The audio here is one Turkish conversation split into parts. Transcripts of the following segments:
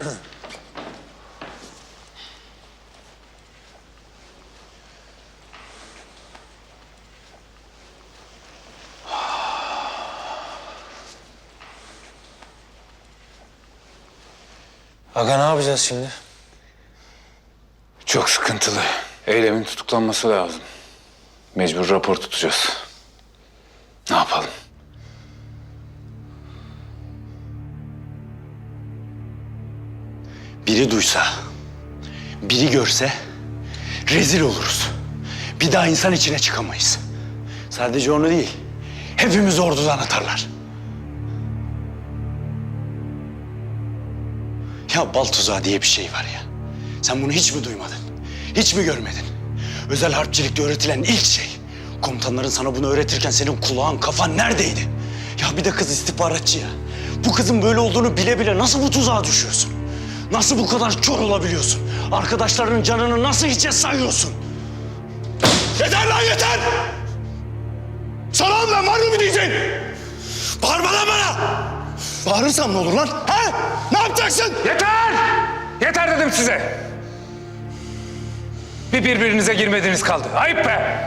Aga ne yapacağız şimdi? Çok sıkıntılı. Eylemin tutuklanması lazım. Mecbur rapor tutacağız. Ne yapalım? Biri duysa, biri görse rezil oluruz. Bir daha insan içine çıkamayız. Sadece onu değil, hepimiz ordudan atarlar. Ya bal tuzağı diye bir şey var ya. Sen bunu hiç mi duymadın? Hiç mi görmedin? Özel harpçilikte öğretilen ilk şey. Komutanların sana bunu öğretirken senin kulağın, kafan neredeydi? Ya bir de kız istihbaratçı ya. Bu kızın böyle olduğunu bile bile nasıl bu tuzağa düşüyorsun? Nasıl bu kadar kör olabiliyorsun? Arkadaşlarının canını nasıl hiçe sayıyorsun? Yeter lan yeter! Sana ben var mı bir diyeceksin? Bağırma lan bana! Bağırırsam ne olur lan? He? Ne yapacaksın? Yeter! Yeter dedim size. Bir birbirinize girmediğiniz kaldı. Ayıp be!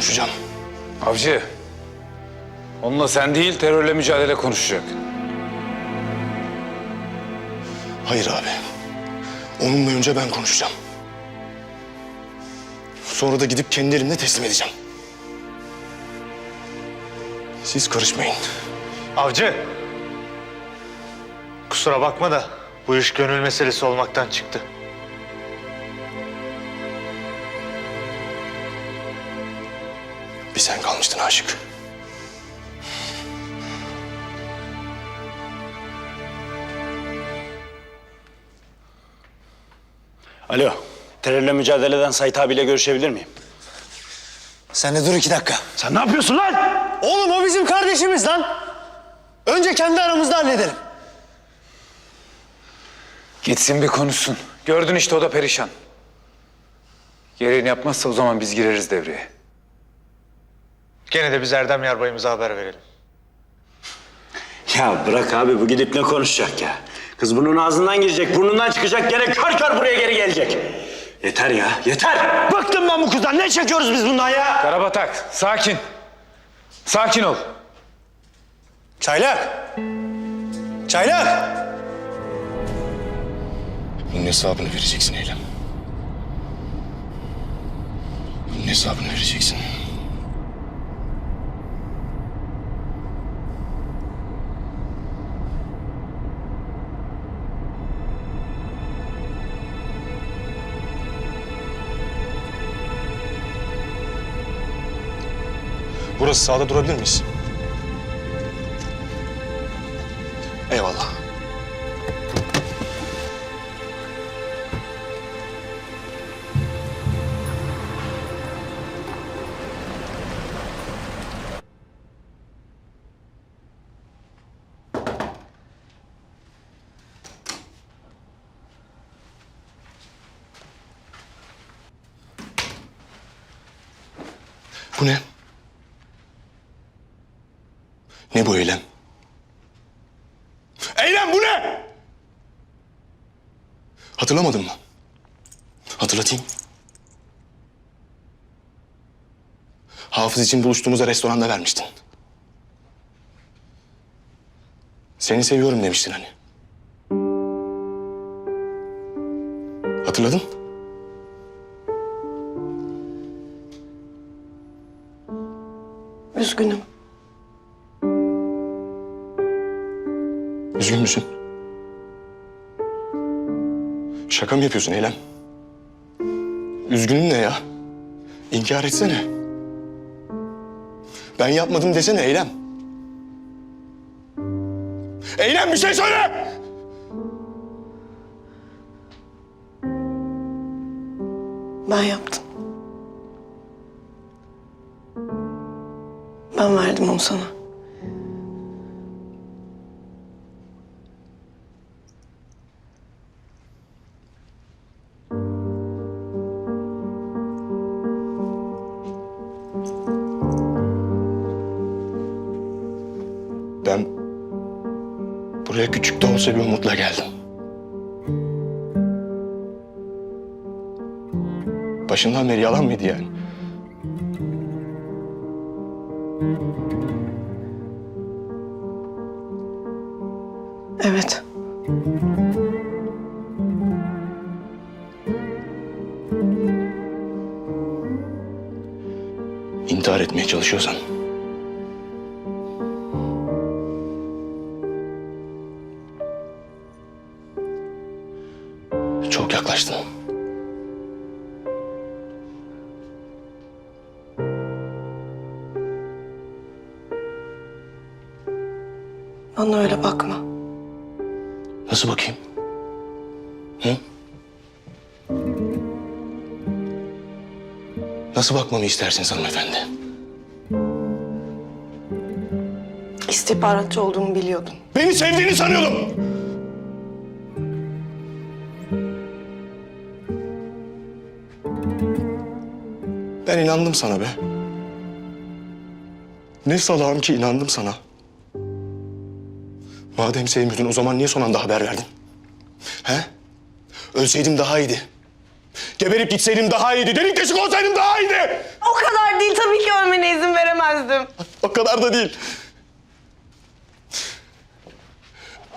Konuşacağım. Avcı, onunla sen değil terörle mücadele konuşacak. Hayır abi. Onunla önce ben konuşacağım. Sonra da gidip kendi elimle teslim edeceğim. Siz karışmayın. Avcı. Kusura bakma da bu iş gönül meselesi olmaktan çıktı. Aşık. Alo, terörle mücadeleden Sait abiyle görüşebilir miyim? Sen de dur iki dakika. Sen ne yapıyorsun lan? Oğlum o bizim kardeşimiz lan. Önce kendi aramızda halledelim. Gitsin bir konuşsun. Gördün işte o da perişan. Gereğini yapmazsa o zaman biz gireriz devreye. Gene de biz Erdem Yarbay'ımıza haber verelim. Ya bırak abi bu gidip ne konuşacak ya? Kız bunun ağzından girecek, burnundan çıkacak, gene kör kör buraya geri gelecek. Yeter ya, yeter! Bıktım ben bu kızdan, ne çekiyoruz biz bundan ya? Karabatak, sakin. Sakin ol. Çaylak. Çaylak. Bunun hesabını vereceksin Eylem. Bunun hesabını vereceksin. Burası sağda durabilir miyiz? Eyvallah. Bu ne? Ne bu eylem? Eylem bu ne? Hatırlamadın mı? Hatırlatayım. Hafız için buluştuğumuzda restoranda vermiştin. Seni seviyorum demiştin hani. Hatırladın? Üzgünüm. Üzgün müsün? Şaka mı yapıyorsun Eylem? Üzgünün ne ya? İnkar etsene. Ben yapmadım desene Eylem. Eylem bir şey söyle! Ben yaptım. Ben verdim onu sana. Olsa bir umutla geldim. Başından beri yalan mıydı yani? Evet. İntihar etmeye çalışıyorsan. Nasıl bakmamı istersiniz hanımefendi? İstihbaratçı olduğumu biliyordun. Beni sevdiğini sanıyordum. Ben inandım sana be. Ne salağım ki inandım sana. Madem sevmiyordun o zaman niye son anda haber verdin? He? Ölseydim daha iyiydi. Geberip gitseydim daha iyiydi. Delik deşik olsaydım daha iyiydi. O kadar değil tabii ki ölmene izin veremezdim. O kadar da değil.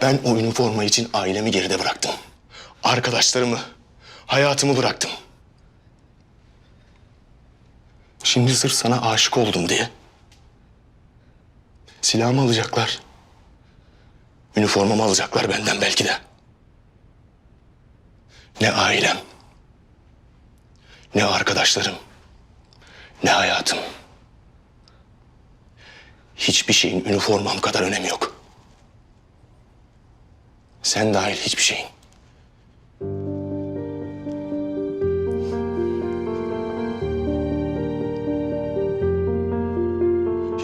Ben o üniforma için ailemi geride bıraktım. Arkadaşlarımı, hayatımı bıraktım. Şimdi sırf sana aşık oldum diye. Silahımı alacaklar. Üniformamı alacaklar benden belki de. Ne ailem, ne arkadaşlarım, ne hayatım. Hiçbir şeyin üniformam kadar önemi yok. Sen dahil hiçbir şeyin.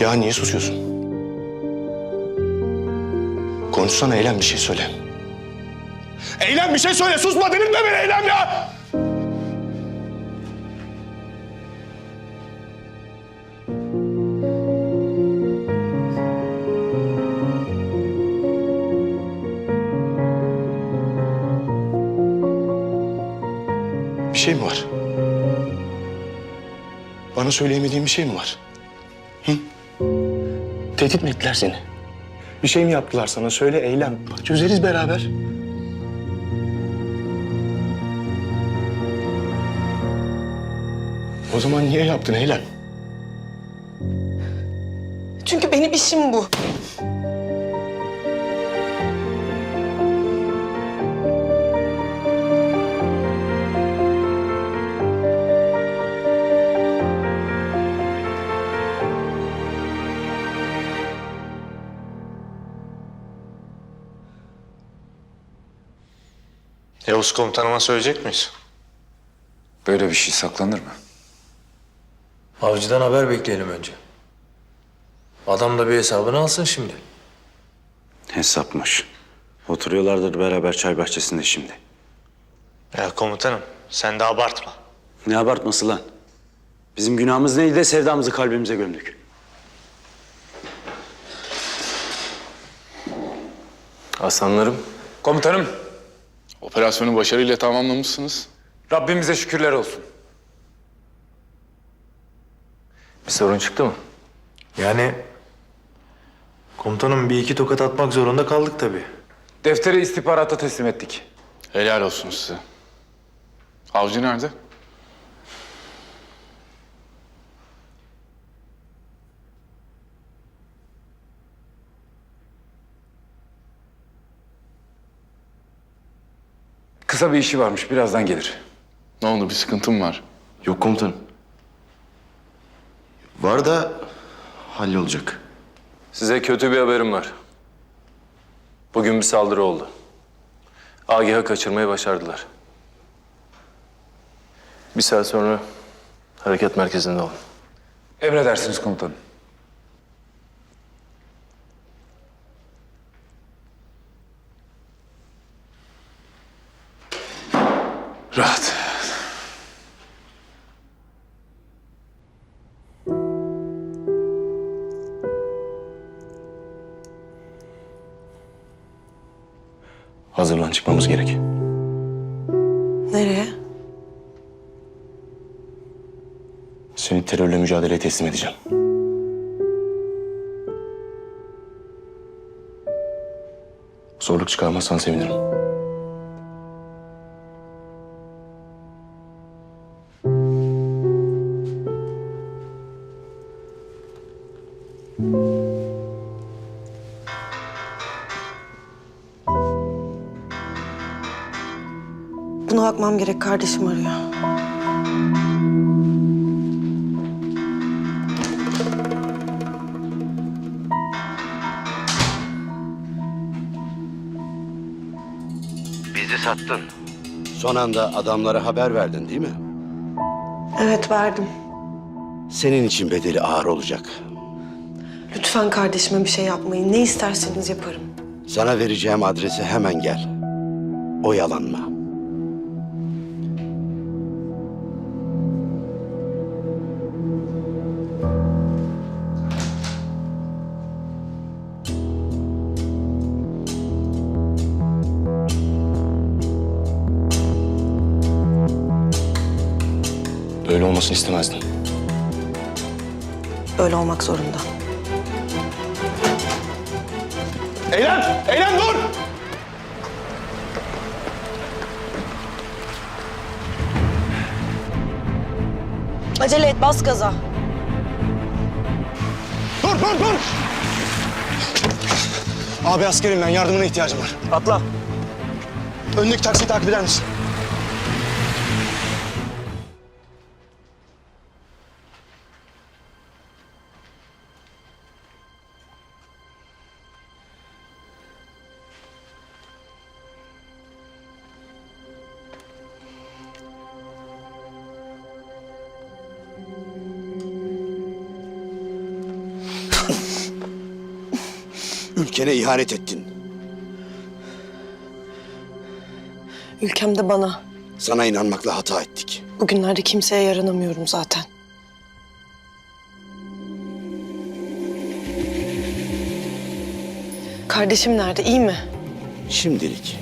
Ya niye susuyorsun? Konuşsana Eylem bir şey söyle. Eylem bir şey söyle. Susma delirtme beni Eylem ya. Şey mi var? Bana söyleyemediğin bir şey mi var? Hı? Tehdit mi ettiler seni? Bir şey mi yaptılar sana? Söyle eylem. Çözeriz beraber. O zaman niye yaptın eylem? Çünkü benim işim bu. Yavuz komutanıma söyleyecek miyiz? Böyle bir şey saklanır mı? Avcıdan haber bekleyelim önce. Adam da bir hesabını alsın şimdi. Hesapmış. Oturuyorlardır beraber çay bahçesinde şimdi. Ya komutanım sen de abartma. Ne abartması lan? Bizim günahımız neydi de sevdamızı kalbimize gömdük. Aslanlarım. Komutanım, Operasyonu başarıyla tamamlamışsınız. Rabbimize şükürler olsun. Bir sorun çıktı mı? Yani komutanım bir iki tokat atmak zorunda kaldık tabii. Defteri istihbarata teslim ettik. Helal olsun size. Avcı nerede? Kısa bir işi varmış, birazdan gelir. Ne oldu bir sıkıntım var? Yok komutanım. Var da hallolacak. Size kötü bir haberim var. Bugün bir saldırı oldu. Agah'ı kaçırmayı başardılar. Bir saat sonra hareket merkezinde olun. Emredersiniz komutanım. Teslim edeceğim. Zorluk çıkarmazsan sevinirim. Buna bakmam gerek. Kardeşim arıyor. Bizi sattın. Son anda adamlara haber verdin değil mi? Evet verdim. Senin için bedeli ağır olacak. Lütfen kardeşime bir şey yapmayın. Ne isterseniz yaparım. Sana vereceğim adrese hemen gel. Oyalanma. Olmasını istemezdim. Öyle olmak zorunda. Eylem! Eylem dur! Acele et bas gaza. Dur, dur, dur! Abi askerim ben. Yardımına ihtiyacım var. Atla. Öndeki taksiyi takip eder misin? Ülkene ihanet ettin. Ülkemde bana. Sana inanmakla hata ettik. Bugünlerde kimseye yaranamıyorum zaten. Kardeşim nerede? İyi mi? Şimdilik.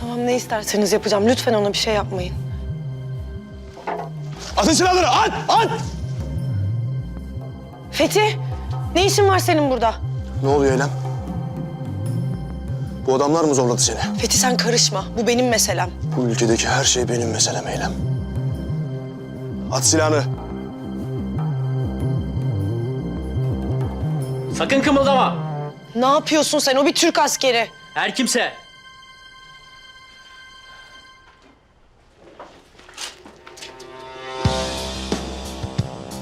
Tamam ne isterseniz yapacağım. Lütfen ona bir şey yapmayın. Atın silahları! At! At! Fethi, ne işin var senin burada? Ne oluyor Eylem? Bu adamlar mı zorladı seni? Fethi sen karışma. Bu benim meselem. Bu ülkedeki her şey benim meselem Eylem. At silahını. Sakın kımıldama. Ne yapıyorsun sen? O bir Türk askeri. Her kimse.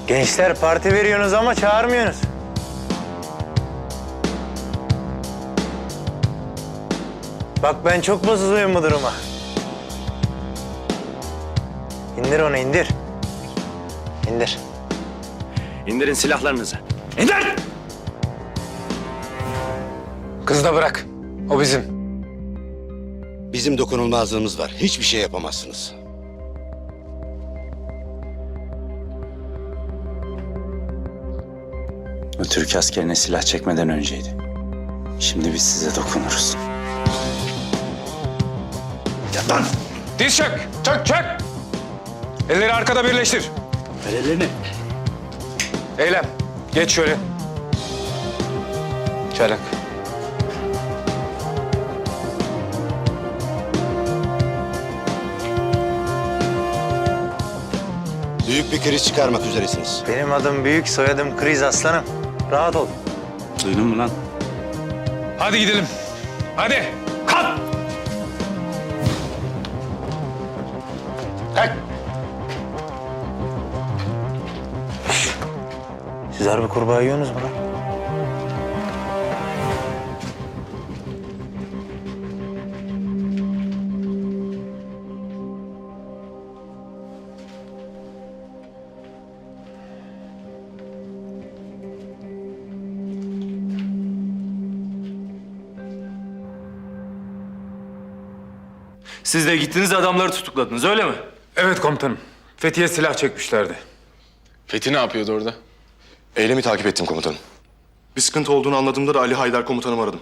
Gençler parti veriyorsunuz ama çağırmıyorsunuz. Bak ben çok mutsuzuyum bu duruma. İndir onu indir. İndir. İndirin silahlarınızı. Kızı da bırak. O bizim. Bizim dokunulmazlığımız var. Hiçbir şey yapamazsınız. Bu Türk askerine silah çekmeden önceydi. Şimdi biz size dokunuruz. Diz çök. Çök çök. Elleri arkada birleştir. Ver ellerini. Eylem. Geç şöyle. Çaylak. Büyük bir kriz çıkarmak üzeresiniz. Benim adım Büyük, soyadım Kriz Aslanım. Rahat ol. Duydun mu lan? Hadi gidelim. Hadi. Siz bir kurbağa yiyorsunuz mu lan? Siz de gittiniz adamları tutukladınız öyle mi? Evet komutanım. Fethiye silah çekmişlerdi. Fethi ne yapıyordu orada? Eylemi takip ettim komutanım. Bir sıkıntı olduğunu anladığımda da Ali Haydar komutanımı aradım.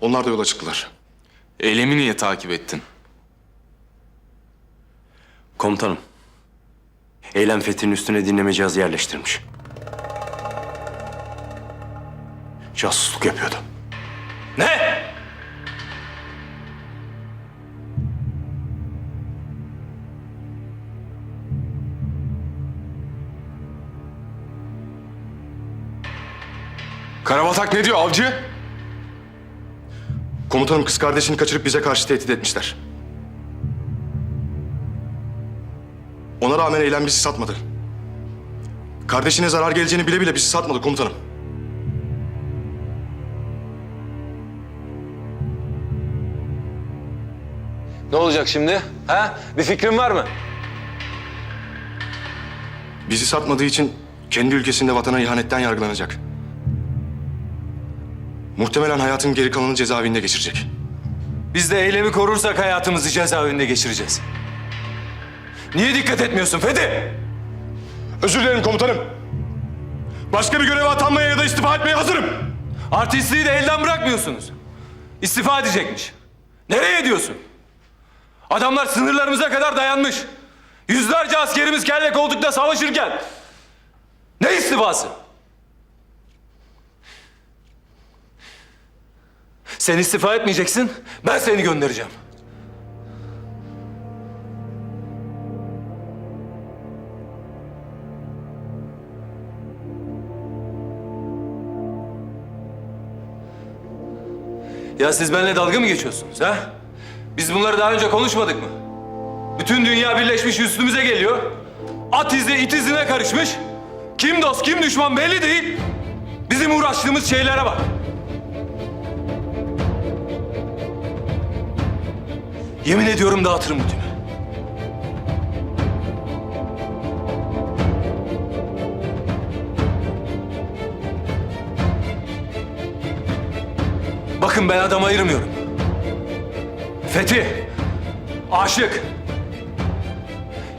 Onlar da yola çıktılar. Eylemi niye takip ettin? Komutanım. Eylem Fethi'nin üstüne dinleme cihazı yerleştirmiş. Casusluk yapıyordu. Ne? Karabatak ne diyor avcı? Komutanım kız kardeşini kaçırıp bize karşı tehdit etmişler. Ona rağmen eylem bizi satmadı. Kardeşine zarar geleceğini bile bile bizi satmadı komutanım. Ne olacak şimdi? Ha? Bir fikrin var mı? Bizi satmadığı için kendi ülkesinde vatana ihanetten yargılanacak. Muhtemelen hayatın geri kalanını cezaevinde geçirecek. Biz de eylemi korursak hayatımızı cezaevinde geçireceğiz. Niye dikkat etmiyorsun Fethi? Özür dilerim komutanım. Başka bir göreve atanmaya ya da istifa etmeye hazırım. Artistliği de elden bırakmıyorsunuz. İstifa edecekmiş. Nereye diyorsun? Adamlar sınırlarımıza kadar dayanmış. Yüzlerce askerimiz kelle koltukta savaşırken. Ne istifası? Sen istifa etmeyeceksin, ben seni göndereceğim. Ya siz benimle dalga mı geçiyorsunuz ha? Biz bunları daha önce konuşmadık mı? Bütün dünya birleşmiş üstümüze geliyor. At izi it izine karışmış. Kim dost kim düşman belli değil. Bizim uğraştığımız şeylere bak. Yemin ediyorum dağıtırım bütünü. Bakın ben adam ayırmıyorum. Fethi, Aşık,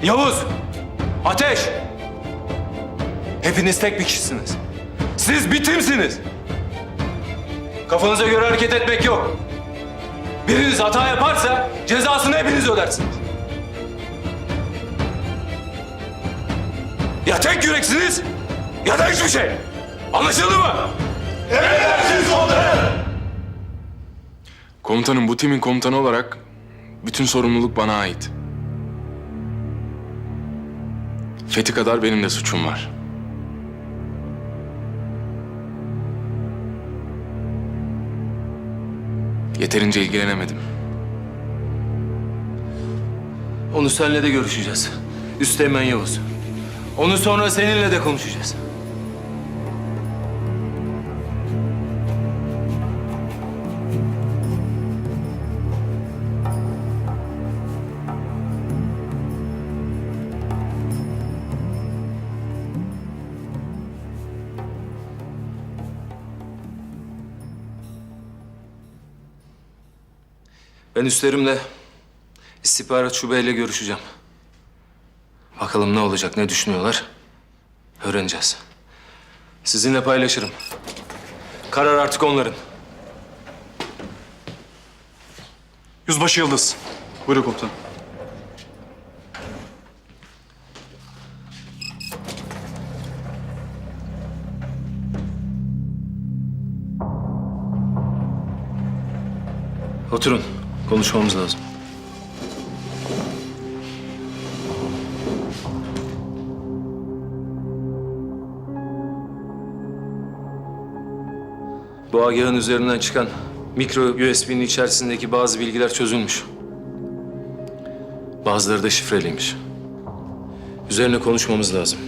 Yavuz, Ateş. Hepiniz tek bir kişisiniz. Siz bitimsiniz. Kafanıza göre hareket etmek yok. Biriniz hata yaparsa cezasını hepiniz ödersiniz. Ya tek yüreksiniz ya da hiçbir şey. Anlaşıldı mı? Komutanım bu timin komutanı olarak bütün sorumluluk bana ait. Fethi kadar benim de suçum var. Yeterince ilgilenemedim. Onu seninle de görüşeceğiz. Üsteğmen Yavuz. Onu sonra seninle de konuşacağız. Ben üstlerimle istihbarat şubeyle görüşeceğim. Bakalım ne olacak, ne düşünüyorlar? Öğreneceğiz. Sizinle paylaşırım. Karar artık onların. Yüzbaşı Yıldız. Buyurun komutanım. Oturun, konuşmamız lazım. Bu agahın üzerinden çıkan mikro USB'nin içerisindeki bazı bilgiler çözülmüş. Bazıları da şifreliymiş. Üzerine konuşmamız lazım.